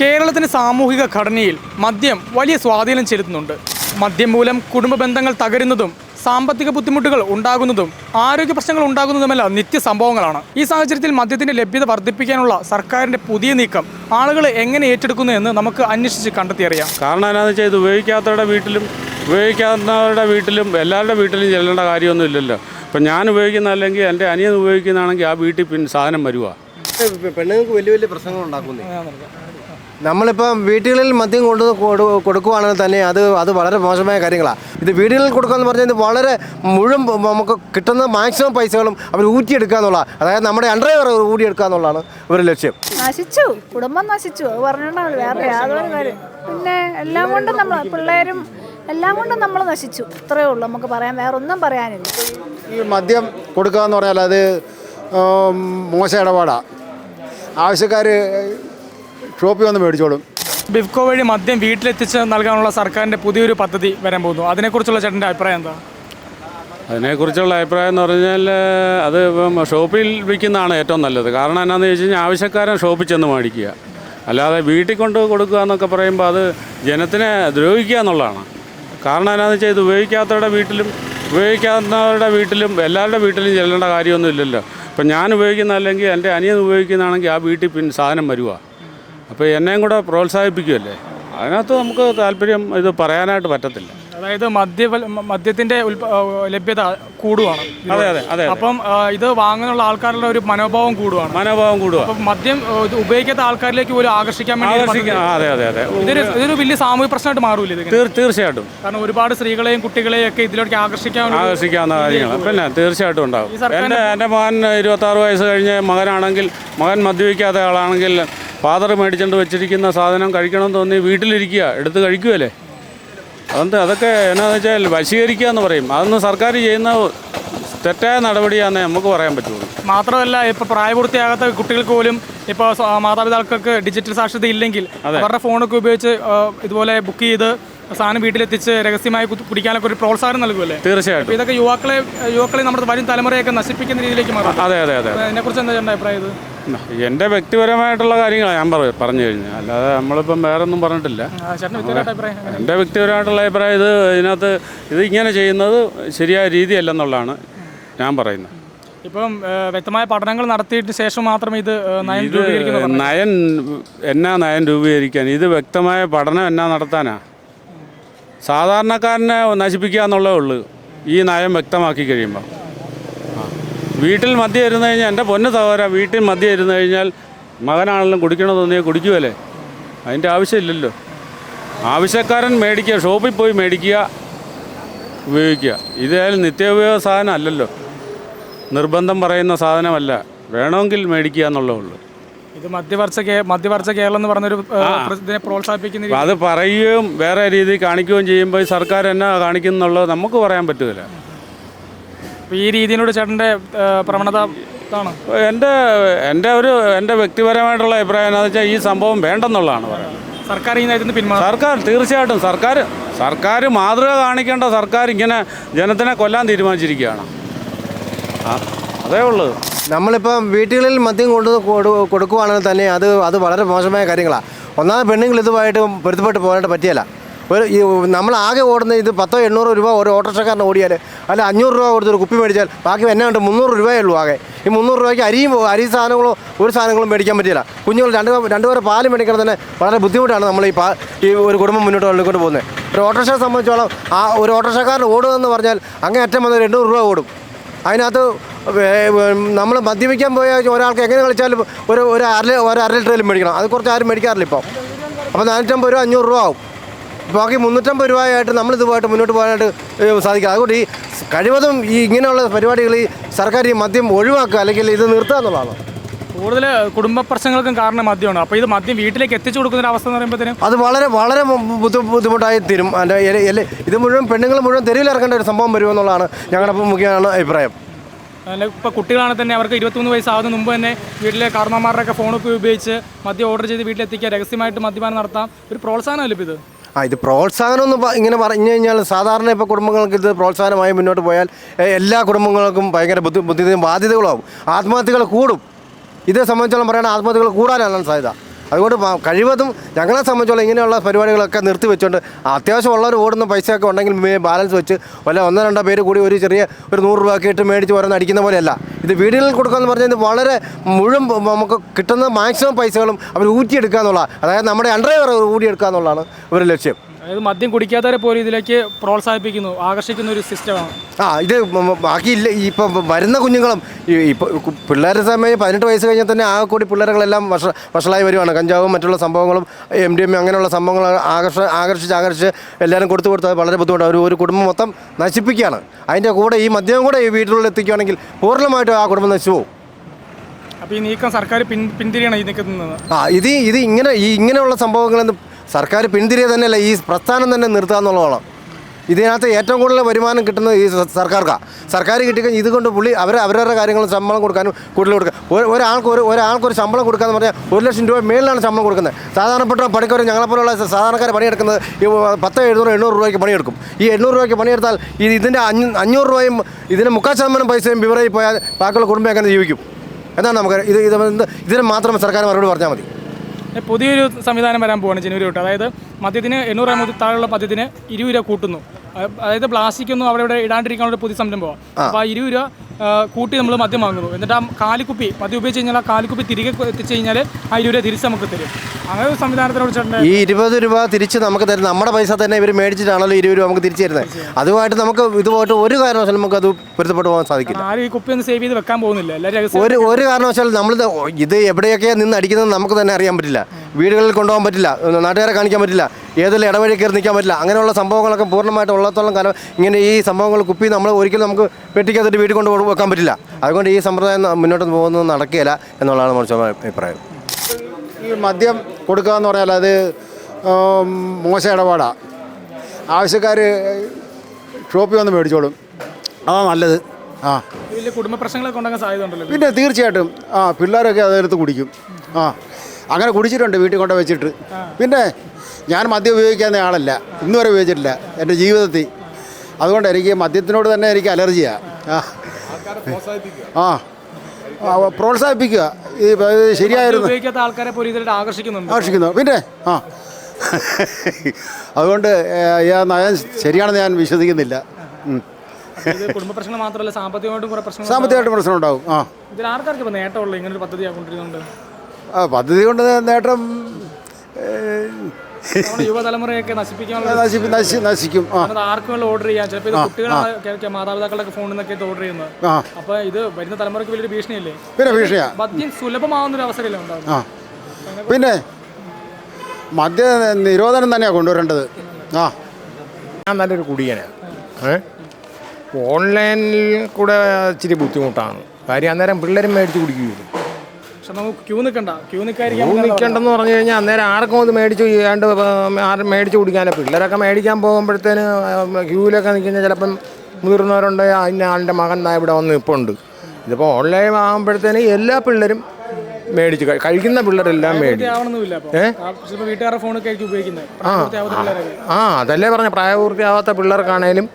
കേരളത്തിന്റെ സാമൂഹിക ഘടനയിൽ മദ്യം വലിയ സ്വാധീനം ചെലുത്തുന്നുണ്ട്. മദ്യം മൂലം കുടുംബ ബന്ധങ്ങൾ തകരുന്നതും സാമ്പത്തിക ബുദ്ധിമുട്ടുകൾ ഉണ്ടാകുന്നതും ആരോഗ്യ പ്രശ്നങ്ങൾ ഉണ്ടാകുന്നതുമെല്ലാം നിത്യ സംഭവങ്ങളാണ്. ഈ സാഹചര്യത്തിൽ മദ്യത്തിന്റെ ലഭ്യത വർദ്ധിപ്പിക്കാനുള്ള സർക്കാരിന്റെ പുതിയ നീക്കം ആളുകൾ എങ്ങനെ ഏറ്റെടുക്കുന്നു എന്ന് നമുക്ക് അന്വേഷിച്ച് കണ്ടെത്തിയറിയാം. കാരണം എന്താണെന്ന് വെച്ചാൽ ഇത് ഉപയോഗിക്കാത്തവരുടെ വീട്ടിലും ഉപയോഗിക്കാത്തവരുടെ വീട്ടിലും എല്ലാവരുടെ വീട്ടിലും ചെല്ലേണ്ട കാര്യമൊന്നും ഇല്ലല്ലോ. ഇപ്പം ഞാൻ ഉപയോഗിക്കുന്ന അല്ലെങ്കിൽ എന്റെ അനിയൻ ഉപയോഗിക്കുന്നതാണെങ്കിൽ ആ വീട്ടിൽ പിന്നെ സാധനം വരുവാ. പെണ്ണുങ്ങൾക്ക് വലിയ വലിയ പ്രശ്നങ്ങൾ ഉണ്ടാക്കുന്നേ നമ്മളിപ്പം വീടുകളിൽ മദ്യം കൊണ്ട് കൊടുക്കുവാണെങ്കിൽ തന്നെ അത് അത് വളരെ മോശമായ കാര്യങ്ങളാണ് ഇത് വീടുകളിൽ കൊടുക്കുക എന്ന് പറഞ്ഞാൽ ഇത് വളരെ മുഴുവൻ നമുക്ക് കിട്ടുന്ന മാക്സിമം പൈസകളും അവർ ഊറ്റിയെടുക്കുക എന്നുള്ളതാണ് അതായത് നമ്മുടെ അണ്ടർവെയർ ഊടിയെടുക്കുക എന്നുള്ളതാണ് ഇവരുടെ ലക്ഷ്യം. നശിച്ചു. കുടുംബം നശിച്ചു. അത് പറഞ്ഞിട്ടുണ്ടാവില്ല വേറെ യാതൊരു കാര്യം. പിന്നെ എല്ലാം കൊണ്ടും നമ്മൾ പിള്ളേരും എല്ലാം കൊണ്ടും നമ്മൾ നശിച്ചു. ഇത്രയേ ഉള്ളൂ. നമുക്ക് പറയാൻ വേറെ ഒന്നും പറയാനില്ല. ഈ മദ്യം കൊടുക്കുക എന്ന് പറഞ്ഞാൽ അത് മോശ ഇടപാടാണ് ആവശ്യക്കാർ ഷോപ്പിൽ വന്ന് മേടിച്ചോളും. ബിഫ്കോ വഴി മദ്യം വീട്ടിലെത്തിച്ച് നൽകാനുള്ള സർക്കാരിന്റെ പുതിയൊരു പദ്ധതി വരാൻ പോകുന്നു. അതിനെക്കുറിച്ചുള്ള ചേട്ടന്റെ അഭിപ്രായം എന്താ? അതിനെക്കുറിച്ചുള്ള അഭിപ്രായം എന്ന് പറഞ്ഞാൽ അത് ഇപ്പം ഷോപ്പിൽ വിൽക്കുന്നതാണ് ഏറ്റവും നല്ലത്. കാരണം എന്നാന്ന് ചോദിച്ചു കഴിഞ്ഞാൽ ആവശ്യക്കാരൻ ഷോപ്പിൽ ചെന്ന് മേടിക്കുക. അല്ലാതെ വീട്ടിൽ കൊണ്ട് കൊടുക്കുക എന്നൊക്കെ പറയുമ്പോൾ അത് ജനത്തിനെ ദ്രോഹിക്കുക എന്നുള്ളതാണ്. കാരണം എന്നാന്ന് വെച്ചാൽ ഇത് ഉപയോഗിക്കാത്തവരുടെ വീട്ടിലും ഉപയോഗിക്കാത്തവരുടെ വീട്ടിലും എല്ലാവരുടെ വീട്ടിലും ചെല്ലേണ്ട കാര്യമൊന്നും ഇല്ലല്ലോ. ഇപ്പം ഞാൻ ഉപയോഗിക്കുന്ന അല്ലെങ്കിൽ എന്റെ അനിയൻ ഉപയോഗിക്കുന്നതാണെങ്കിൽ ആ വീട്ടിൽ പിന്നെ സാധനം വരുവാ. അപ്പോൾ എന്നെയും കൂടെ പ്രോത്സാഹിപ്പിക്കുമല്ലേ അതിനകത്ത് നമുക്ക് താല്പര്യം ഇത് പറയാനായിട്ട് പറ്റത്തില്ല. അതായത് മദ്യ മദ്യത്തിന്റെ ലഭ്യത കൂടുവാണ്. അതെ അതെ അതെ അപ്പം ഇത് വാങ്ങാനുള്ള ആൾക്കാരുടെ ഒരു മനോഭാവം കൂടുവാണ്. മനോഭാവം കൂടുവാണ് അപ്പം മദ്യം ഉപയോഗിക്കാത്ത ആൾക്കാരിലേക്ക് പോലും ആകർഷിക്കാൻ വേണ്ടി അതെ അതെ അതെ. ഇതൊരു ഇതൊരു വലിയ സാമൂഹ്യ പ്രശ്നമായിട്ട് മാറൂല ഇത് തീർ- തീർച്ചയായിട്ടും. കാരണം ഒരുപാട് സ്ത്രീകളെയും കുട്ടികളെയും ഒക്കെ ഇതിലേക്ക് ആകർഷിക്കാൻ ആകർഷിക്കാവുന്ന കാര്യങ്ങൾ പിന്നെ തീർച്ചയായിട്ടും ഉണ്ടാകും. എന്റെ എന്റെ മകൻ ഇരുപത്താറ് വയസ്സ് കഴിഞ്ഞ മകനാണെങ്കിൽ മകൻ മദ്യപിക്കാത്ത ആളാണെങ്കിൽ ഫാദർ മേടിച്ചുകൊണ്ട് വെച്ചിരിക്കുന്ന സാധനം കഴിക്കണമെന്ന് തോന്നി വീട്ടിലിരിക്കുക എടുത്ത് കഴിക്കുകയല്ലേ അതുകൊണ്ട് അതൊക്കെ എന്നാന്ന് വെച്ചാൽ വശീകരിക്കുക എന്ന് പറയും. അതൊന്നും സർക്കാർ ചെയ്യുന്ന തെറ്റായ നടപടിയാണെന്നേ നമുക്ക് പറയാൻ പറ്റുള്ളൂ. മാത്രമല്ല ഇപ്പൊ പ്രായപൂർത്തിയാകാത്ത കുട്ടികൾക്ക് പോലും ഇപ്പോൾ മാതാപിതാക്കൾക്ക് ഡിജിറ്റൽ സാക്ഷരത ഇല്ലെങ്കിൽ അവരുടെ ഫോണൊക്കെ ഉപയോഗിച്ച് ഇതുപോലെ ബുക്ക് ചെയ്ത് സാധനം വീട്ടിലെത്തിച്ച് രഹസ്യമായി കുടിക്കാനൊക്കെ ഒരു പ്രോത്സാഹനം നൽകുമല്ലേ തീർച്ചയായിട്ടും. ഇതൊക്കെ യുവാക്കളെ യുവാക്കളെ നമ്മുടെ വരും തലമുറയൊക്കെ നശിപ്പിക്കുന്ന രീതിയിലേക്ക് മാറും. അതെ അതെ അതെ അതിനെക്കുറിച്ച് എന്താ അഭിപ്രായം ഇത്? എന്റെ വ്യക്തിപരമായിട്ടുള്ള കാര്യങ്ങളാണ് ഞാൻ പറയും പറഞ്ഞു കഴിഞ്ഞു അല്ലാതെ നമ്മളിപ്പം വേറെ ഒന്നും പറഞ്ഞിട്ടില്ല എന്റെ? എന്റെ വ്യക്തിപരമായിട്ടുള്ള അഭിപ്രായം ഇത് ഇതിനകത്ത് ഇത് ഇങ്ങനെ ചെയ്യുന്നത് ശരിയായ രീതിയല്ലെന്നുള്ളതാണ് ഞാൻ പറയുന്നത്. ഇപ്പം വ്യക്തമായ പഠനങ്ങൾ നടത്തിയിട്ട് ശേഷം മാത്രം ഇത് നയൻ എന്നാ നയം രൂപീകരിക്കാൻ? ഇത് വ്യക്തമായ പഠനം എന്നാ നടത്താനാ? സാധാരണക്കാരനെ നശിപ്പിക്കുക എന്നുള്ളതേ ഉള്ളൂ ഈ നയം വ്യക്തമാക്കി കഴിയുമ്പോൾ. വീട്ടിൽ മദ്യം ഇരുന്ന് കഴിഞ്ഞാൽ എന്റെ പൊന്ന സഹോദര വീട്ടിൽ മദ്യം ഇരുന്ന് കഴിഞ്ഞാൽ മകനാണെങ്കിലും കുടിക്കണമെന്ന് തോന്നിയാൽ കുടിക്കുമല്ലേ അതിന്റെ ആവശ്യമില്ലല്ലോ. ആവശ്യക്കാരൻ മേടിക്കുക ഷോപ്പിൽ പോയി മേടിക്കുക ഉപയോഗിക്കുക. ഇതായാലും നിത്യോപയോഗ സാധനം അല്ലല്ലോ. നിർബന്ധം പറയുന്ന സാധനമല്ല. വേണമെങ്കിൽ മേടിക്കുക എന്നുള്ളേ ഉള്ളൂ. ഇത് മധ്യവർച്ച മധ്യവർച്ച കേരളം എന്ന് പറഞ്ഞൊരു ഇതിനെ പ്രോത്സാഹിപ്പിക്കുന്ന രീതി- അത് പറയുകയും വേറെ രീതിയിൽ കാണിക്കുകയും ചെയ്യുമ്പോൾ സർക്കാർ എന്നാ കാണിക്കുന്നുള്ളത് നമുക്ക് പറയാൻ പറ്റുകയില്ല അപ്പൊ ഈ രീതിയിലൂടെ ചേട്ടന്റെ പ്രവണത ഇതാണ്? എന്റെ എന്റെ ഒരു എന്റെ വ്യക്തിപരമായിട്ടുള്ള അഭിപ്രായം എന്താണെന്ന് വെച്ചാൽ ഈ സംഭവം വേണ്ടെന്നുള്ളതാണ് പറയുന്നത്. സർക്കാർ ഈ നയത്തിൽ പിന്മാറും. സർക്കാർ തീർച്ചയായിട്ടും സർക്കാർ സർക്കാർ മാതൃക കാണിക്കേണ്ട സർക്കാർ ഇങ്ങനെ ജനത്തിനെ കൊല്ലാൻ തീരുമാനിച്ചിരിക്കുകയാണ്. അതേ ഉള്ളൂ. നമ്മളിപ്പം വീടുകളിൽ മദ്യം കൊണ്ട് കൊടു കൊടുക്കുവാണെങ്കിൽ തന്നെ അത് അത് വളരെ മോശമായ കാര്യങ്ങളാണ് ഒന്നാമത് പെണ്ണുങ്ങൾ ഇതുമായിട്ട് പൊരുത്തപ്പെട്ട് പോകാനായിട്ട് പറ്റിയല്ല. ഒരു ഈ നമ്മൾ ആകെ ഓടുന്ന ഇത് പത്തോ എണ്ണൂറോ രൂപ ഒരു ഓട്ടോറിക്ഷക്കാരന് ഓടിയാൽ അല്ല അഞ്ഞൂറ് രൂപ കൊടുത്തൊരു കുപ്പി മേടിച്ചാൽ ബാക്കി എന്നാ ഉണ്ട് മുന്നൂറ് രൂപയേ ഉള്ളൂ ആകെ. ഈ മുന്നൂറ് രൂപയ്ക്ക് അരിയും അരി സാധനങ്ങളോ ഒരു സാധനങ്ങളും മേടിക്കാൻ പറ്റില്ല കുഞ്ഞുങ്ങൾ രണ്ട് രണ്ട് പേരെ പാൽ മേടിക്കണം തന്നെ വളരെ ബുദ്ധിമുട്ടാണ് നമ്മൾ ഈ പാ ഈ ഒരു കുടുംബം മുന്നോട്ട് കൊണ്ടുകൊണ്ട് പോകുന്നത്. ഒരു ഓട്ടോറിക്ഷയെ സംബന്ധിച്ചോളം ആ ഒരു ഓട്ടോറിക്ഷക്കാരൻ ഓടുകയെന്ന് പറഞ്ഞാൽ അങ്ങേ അറ്റം വന്ന് ഒരു എണ്ണൂറ് രൂപ ഓടും. അതിനകത്ത് നമ്മൾ മദ്യപിക്കാൻ പോയ ഒരാൾക്ക് എങ്ങനെ കളിച്ചാലും ഒരു ഒരു അര ഒരു അര ലിറ്ററിലും മേടിക്കണം. അത് കുറച്ച് ആരും മേടിക്കാറില്ല ഇപ്പോൾ അപ്പോൾ നാനൂറ്റമ്പത് രൂപ അഞ്ഞൂറ് രൂപ ആവും. ബാക്കി മുന്നൂറ്റമ്പത് രൂപയായിട്ട് നമ്മൾ ഇതുമായിട്ട് മുന്നോട്ട് പോകാനായിട്ട് സാധിക്കുക സാധിക്കും. അതുകൊണ്ട് ഈ കഴിവതും ഈ ഇങ്ങനെയുള്ള പരിപാടികൾ ഈ സർക്കാർ ഈ മദ്യം ഒഴിവാക്കുക അല്ലെങ്കിൽ ഇത് നിർത്തുക എന്നുള്ളതാണ്? കൂടുതൽ കുടുംബ പ്രശ്നങ്ങൾക്കും കാരണം മദ്യമാണ്. അപ്പോൾ ഇത് മദ്യം വീട്ടിലേക്ക് എത്തിച്ചു കൊടുക്കുന്ന ഒരു അവസ്ഥ എന്ന് പറയുമ്പോഴത്തേനും അത് വളരെ വളരെ ബുദ്ധി ബുദ്ധിമുട്ടായി തീരും. അതിന്റെ ഇത് മുഴുവൻ പെണ്ണുങ്ങൾ മുഴുവൻ തെരുവിലിറക്കേണ്ട ഒരു സംഭവം വരുമെന്നുള്ളതാണ് ഞങ്ങളുടെ മുഖ്യമാണ് അഭിപ്രായം. ഇപ്പോൾ കുട്ടികളാണെങ്കിൽ തന്നെ അവർക്ക് ഇരുപത്തൊന്ന് വയസ്സാവുന്ന മുമ്പ് തന്നെ വീട്ടിലെ കാരണന്മാരുടെയൊക്കെ ഫോണൊക്കെ ഉപയോഗിച്ച് മദ്യം ഓർഡർ ചെയ്ത് വീട്ടിലെത്തിക്കുക രഹസ്യമായിട്ട് മദ്യപാനം നടത്താം. ഒരു പ്രോത്സാഹനമല്ലേ ഇത്? ആ ഇത് പ്രോത്സാഹനം എന്ന് ഇങ്ങനെ പറഞ്ഞു കഴിഞ്ഞാൽ സാധാരണ ഇപ്പോൾ കുടുംബങ്ങൾക്ക് ഇത് പ്രോത്സാഹനമായി മുന്നോട്ട് പോയാൽ എല്ലാ കുടുംബങ്ങൾക്കും ഭയങ്കര ബുദ്ധി ബുദ്ധിമുട്ടും ബാധ്യതകളാവും ആത്മഹത്യകൾ കൂടും. ഇതേ സംബന്ധിച്ചോളം പറയുകയാണെങ്കിൽ ആത്മഹത്യകൾ കൂടാനാണ് സാധ്യത. അതുകൊണ്ട് കഴിവതും ഞങ്ങളെ സംബന്ധിച്ചോളം ഇങ്ങനെയുള്ള പരിപാടികളൊക്കെ നിർത്തി വെച്ചുകൊണ്ട് അത്യാവശ്യം ഉള്ളവർ ഓടുന്ന പൈസയൊക്കെ ഉണ്ടെങ്കിൽ ബാലൻസ് വെച്ച് വല്ല ഒന്നോ രണ്ടോ പേര് കൂടി ഒരു ചെറിയ ഒരു നൂറ് രൂപ ഒക്കെ ഇട്ട് മേടിച്ച് ഓരോന്ന് അടിക്കുന്ന പോലെയല്ല. ഇത് വീടുകളിൽ കൊടുക്കുക എന്ന് പറഞ്ഞാൽ ഇത് വളരെ മുഴുവൻ നമുക്ക് കിട്ടുന്ന മാക്സിമം പൈസകളും അവർ ഊറ്റിയെടുക്കുക എന്നുള്ള അതായത് നമ്മുടെ അണ്ടർവെയർ ഊറ്റിയെടുക്കുക എന്നുള്ളതാണ് ഒരു ലക്ഷ്യം. അതായത് മദ്യം കുടിക്കാത്തവരെ പോലും ഇതിലേക്ക് പ്രോത്സാഹിപ്പിക്കുന്നു ആകർഷിക്കുന്ന ഒരു സിസ്റ്റമാണ്. ആ ഇത് ബാക്കി ഇല്ല ബാക്കിയില്ല ഇപ്പൊ ഇപ്പം വരുന്ന കുഞ്ഞുങ്ങളും പിള്ളേരെ ഇപ്പോൾ പിള്ളേരുടെ സമയം പതിനെട്ട് വയസ്സ് കഴിഞ്ഞാൽ തന്നെ ആ കൂടി പിള്ളേരുകളെല്ലാം വഷ വഷളായി വരുവാണ്. കഞ്ചാവും മറ്റുള്ള സംഭവങ്ങളും എം ഡി എം അങ്ങനെയുള്ള സംഭവങ്ങൾ ആകർഷ ആകർഷിച്ച് ആകർഷിച്ച് എല്ലാവരും കൊടുത്തു കൊടുത്താൽ വളരെ ബുദ്ധിമുട്ടാണ്. ഒരു ഒരു കുടുംബം മൊത്തം നശിപ്പിക്കുകയാണ്. അതിന്റെ കൂടെ ഈ മദ്യവും കൂടെ ഈ വീട്ടിലുള്ള എത്തിക്കുകയാണെങ്കിൽ പൂർണമായിട്ടും ആ കുടുംബം നശിച്ചു പോകും. അപ്പോൾ ഈ നീക്കം സർക്കാർ പിൻ പിന്തിരിയണം ഈ നീക്കത്തിൽ ആ ഇത് ഇത് ഇങ്ങനെ ഈ ഇങ്ങനെയുള്ള സംഭവങ്ങളൊന്നും സർക്കാർ പിന്തിരിയ തന്നെയല്ല ഈ പ്രസ്ഥാനം തന്നെ നിർത്തുക എന്നുള്ളതാണ്. ഇതിനകത്ത് ഏറ്റവും കൂടുതൽ വരുമാനം കിട്ടുന്നത് ഈ സർക്കാർക്കാണ് സർക്കാർ കിട്ടിക്കഴിഞ്ഞാൽ ഇതുകൊണ്ട് പുള്ളി അവർ അവരവരുടെ കാര്യങ്ങൾ ശമ്പളം കൊടുക്കാനും കൂടുതൽ കൊടുക്കുക ഒരു- ഒരാൾക്ക് ഒരു ഒരാൾക്ക് ഒരു ശമ്പളം കൊടുക്കാന്ന് പറഞ്ഞാൽ ഒരു ലക്ഷം രൂപ മേളിലാണ് ശമ്പളം കൊടുക്കുന്നത്. സാധാരണപ്പെട്ട പണിക്കാർ ഞങ്ങളെപ്പോലുള്ള സാധാരണക്കാർ പണിയെടുക്കുന്നത് ഈ പത്ത് എഴുന്നൂറ് എണ്ണൂറ് രൂപയ്ക്ക് പണിയെടുക്കും. ഈ എണ്ണൂറ് രൂപയ്ക്ക് പണിയെടുത്താൽ ഇത് ഇതിന്റെ അഞ്ഞൂ അഞ്ഞൂറ് രൂപയും ഇതിന് മുക്കാൽ ശതമാനം പൈസയും വിവരമായി പോയാൽ ബാക്കിയുള്ള കുടുംബം എങ്ങനെ ജീവിക്കും? എന്നാണ് നമുക്ക് ഇത് ഇത് ഇതിന് മാത്രം സർക്കാർ മറുപടി പറഞ്ഞാൽ മതി. പുതിയൊരു സംവിധാനം വരാൻ പോവാണ് ജനുവരി തൊട്ട്. അതായത് മദ്യത്തിന് എണ്ണൂറ് മുതൽ താഴെയുള്ള മദ്യത്തിന് ഇരുപത് രൂപ കൂട്ടുന്നു. അതായത് പ്ലാസ്റ്റിക് ഒന്നും അവിടെ ഇവിടെ ഇടാണ്ടിരിക്കാനുള്ള ഒരു പുതിയ സംരംഭമാണ് അപ്പോൾ ആ ഇരുപത് രൂപ കൂട്ടി നമ്മൾ മദ്യം വാങ്ങുന്നു. എന്നിട്ട് ആ കാലിക്കുപ്പി മദ്യം ഉപയോഗിച്ച് കഴിഞ്ഞാൽ ആ കാലിക്കുപ്പി തിരികെ എത്തിച്ചു കഴിഞ്ഞാൽ ആ ഇരുപത് രൂപ തിരിച്ച് നമുക്ക് തരും. അങ്ങനെ ഒരു സംവിധാനത്തിനോട് ഈ ഇരുപത് രൂപ തിരിച്ച് നമുക്ക് തരും നമ്മുടെ പൈസ തന്നെ ഇവർ മേടിച്ചിട്ടാണല്ലോ ഇരുപത് രൂപ നമുക്ക് തിരിച്ചു തരുന്നത് അതുമായിട്ട് നമുക്ക് ഇതുമായിട്ട് ഒരു കാരണവശാലും നമുക്ക് അത് പൊരുത്തപ്പെട്ടു പോകാൻ സാധിക്കില്ല. ആരും ഈ കുപ്പി ഒന്ന് സേവ് ചെയ്ത് വെക്കാൻ പോകുന്നില്ല. എല്ലാവരും ഒരു ഒരു കാരണവശാലും നമ്മൾ ഇത് എവിടെയൊക്കെയാണ് നിന്ന് അടിക്കുന്നത് നമുക്ക് തന്നെ അറിയാൻ പറ്റില്ല. വീടുകളിൽ കൊണ്ടുപോകാൻ പറ്റില്ല. നാട്ടുകാരെ കാണിക്കാൻ പറ്റില്ല. ഏതെല്ലാം ഇടവഴി കയറി നിൽക്കാൻ പറ്റില്ല. അങ്ങനെയുള്ള സംഭവങ്ങളൊക്കെ പൂർണമായിട്ട് ഉള്ളത്തോളം കാലം ഇങ്ങനെ ഈ സംഭവങ്ങൾ കുപ്പി നമ്മൾ ഒരിക്കലും നമുക്ക് പെട്ടിക്കകത്തിട്ട് വീട്ടിൽ കൊണ്ട് വെക്കാൻ പറ്റില്ല. അതുകൊണ്ട് ഈ സമ്പ്രദായം മുന്നോട്ട് പോകുന്നത് നടക്കുകയില്ല എന്നുള്ളതാണ് മനുഷ്യ അഭിപ്രായം. ഈ മദ്യം കൊടുക്കുക എന്ന് പറഞ്ഞാൽ അത് മോശ ഇടപാടാണ് ആവശ്യക്കാർ ഷോപ്പിൽ വന്ന് മേടിച്ചോളും. അതാ നല്ലത്. ആ. വലിയ കുടുംബ പ്രശ്നങ്ങളൊക്കെ ഉണ്ടാകാൻ സാധ്യത ഉണ്ടല്ലോ പിന്നെ തീർച്ചയായിട്ടും ആ പിള്ളേരൊക്കെ അതെടുത്ത് കുടിക്കും. ആ. അങ്ങനെ കുടിച്ചിട്ടുണ്ട് വീട്ടിൽ കൊണ്ട് വെച്ചിട്ട്. പിന്നെ ഞാൻ മദ്യം ഉപയോഗിക്കാവുന്ന ആളല്ല. ഇന്നു വരെ ഉപയോഗിച്ചിട്ടില്ല. എന്റെ ജീവിതത്തിൽ. അതുകൊണ്ട് എനിക്ക് മദ്യത്തിനോട് തന്നെ എനിക്ക് അലർജിയാണ് ആ. ആ. പ്രോത്സാഹിപ്പിക്കുക. ഈ ശരിയായിരുന്നു. ആകർഷിക്കുന്നു. പിന്നെ? ആ. അതുകൊണ്ട് നയം ശരിയാണെന്ന് ഞാൻ വിശ്വസിക്കുന്നില്ല. കുടുംബ പ്രശ്നം മാത്രമല്ല സാമ്പത്തികമായിട്ടും കുറെ പ്രശ്നങ്ങൾ സാമ്പത്തികമായിട്ട് പ്രശ്നം ഉണ്ടാവും ആ. ഇതിൽ ആർക്കാർക്ക് ഇപ്പോൾ നേട്ടമുള്ളൂ? ഇങ്ങനെ ഒരു പദ്ധതി ആ, പദ്ധതി കൊണ്ട് നേട്ടം യുവതലമുറയൊക്കെ നശിപ്പിക്കാനുള്ള നശിപ്പി- നശി നശിക്കും. ആർക്കും ഓർഡർ ചെയ്യാം ചിലപ്പോൾ ഇത് കുട്ടികളാണ് മാതാപിതാക്കളുടെ ഫോണിൽ നിന്നൊക്കെ ഓർഡർ ചെയ്യുന്നത്. അപ്പൊ ഇത് വരുന്ന തലമുറയ്ക്ക് വലിയൊരു ഭീഷണിയല്ലേ? പിന്നെ ഭീഷണിയാ. മദ്യം സുലഭമാവുന്ന ഒരു അവസരമല്ലേ ഉണ്ടാകുന്നത് പിന്നെ മദ്യ നിരോധനം തന്നെയാണ് കൊണ്ടുവരേണ്ടത്. ആ. ഞാൻ നല്ലൊരു കുടിയനാണ് ഏ? ഓൺലൈനിൽ കൂടെ ഇച്ചിരി ബുദ്ധിമുട്ടാണ്. കാര്യം അന്നേരം പിള്ളേരും മേടിച്ച് കുടിക്കുകയില്ല പക്ഷെ നമുക്ക് ക്യൂ നിൽക്കണ്ട. ക്യൂ നിൽക്കാതിരിക്കാൻ ക്യൂ നിൽക്കണ്ടെന്ന് പറഞ്ഞു കഴിഞ്ഞാൽ അന്നേരം ആർക്കും അത് മേടിച്ച് ചെയ്യാണ്ട് ആരും മേടിച്ച് കുടിക്കാനില്ല പിള്ളേരൊക്കെ മേടിക്കാൻ പോകുമ്പോഴത്തേന് ക്യൂവിലൊക്കെ നിൽക്കുന്ന ചിലപ്പം മുതിർന്നവരുണ്ട് അതിന്റെ ആളിന്റെ മകൻ ഇവിടെ വന്ന് ഇപ്പോൾ ഉണ്ട് ഇതിപ്പോൾ ഓൺലൈൻ ആകുമ്പോഴത്തേന് എല്ലാ പിള്ളേരും മേടിച്ച് കഴി- കഴിക്കുന്ന പിള്ളേരെല്ലാം മേടിക്കും ആ ആ അതല്ലേ പറഞ്ഞ. പ്രായപൂർത്തിയാവാത്ത പിള്ളേർക്കാണേലും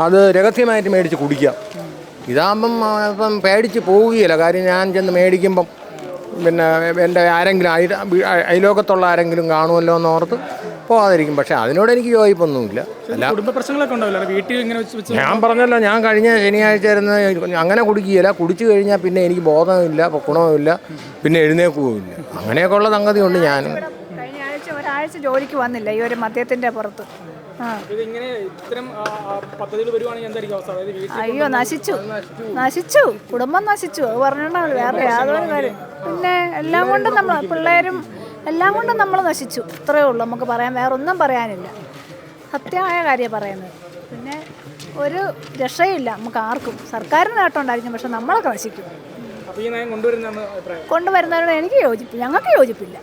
അത് രഹസ്യമായിട്ട് മേടിച്ച് കുടിക്കാം. ഇതാകുമ്പം ഇപ്പം പേടിച്ച് പോവുകയില്ല. കാര്യം ഞാൻ ചെന്ന് മേടിക്കുമ്പം പിന്നെ എന്റെ ആരെങ്കിലും അയ അയലോകത്തുള്ള ആരെങ്കിലും കാണുമല്ലോ എന്ന് ഓർത്ത് പോകാതിരിക്കും. പക്ഷേ അതിനോട് എനിക്ക് യോജിപ്പൊന്നുമില്ല. അല്ല. കുടുംബ പ്രശ്നങ്ങളൊക്കെ ഉണ്ടാവില്ല? വീട്ടിൽ ഇങ്ങനെ വെച്ച് ഞാൻ പറഞ്ഞല്ലോ ഞാൻ കഴിഞ്ഞ ശനിയാഴ്ച ഇരുന്ന് അങ്ങനെ കുടിക്കുകയില്ല. കുടിച്ചു കഴിഞ്ഞാൽ പിന്നെ എനിക്ക് ബോധമില്ല ഗുണവുമില്ല പിന്നെ എഴുന്നേക്കുകയില്ല അങ്ങനെയൊക്കെ ഉള്ള സംഗതിയുണ്ട് ഞാൻ കഴിഞ്ഞ ആഴ്ച ഒരാഴ്ച ജോലിക്ക് വന്നില്ല ഈ ഒരു മദ്യത്തിന്റെ പുറത്ത്. അയ്യോ നശിച്ചു. നശിച്ചു. കുടുംബം നശിച്ചു. അത് പറഞ്ഞോ വേറെ യാതൊരു കാര്യം. പിന്നെ എല്ലാം കൊണ്ടും നമ്മൾ പിള്ളേരും എല്ലാം കൊണ്ടും നമ്മൾ നശിച്ചു. ഇത്രയേ ഉള്ളൂ. നമുക്ക് പറയാൻ വേറെ ഒന്നും പറയാനില്ല. സത്യമായ കാര്യം പറയുന്നത്. പിന്നെ ഒരു രക്ഷയില്ല. നമുക്ക് ആർക്കും. സർക്കാരിന് നേട്ടം ഉണ്ടായിരിക്കും. പക്ഷെ നമ്മളൊക്കെ നശിക്കും. കൊണ്ടുവരുന്നതിനോട് എനിക്ക് യോജിപ്പില്ല ഞങ്ങൾക്ക് യോജിപ്പില്ല.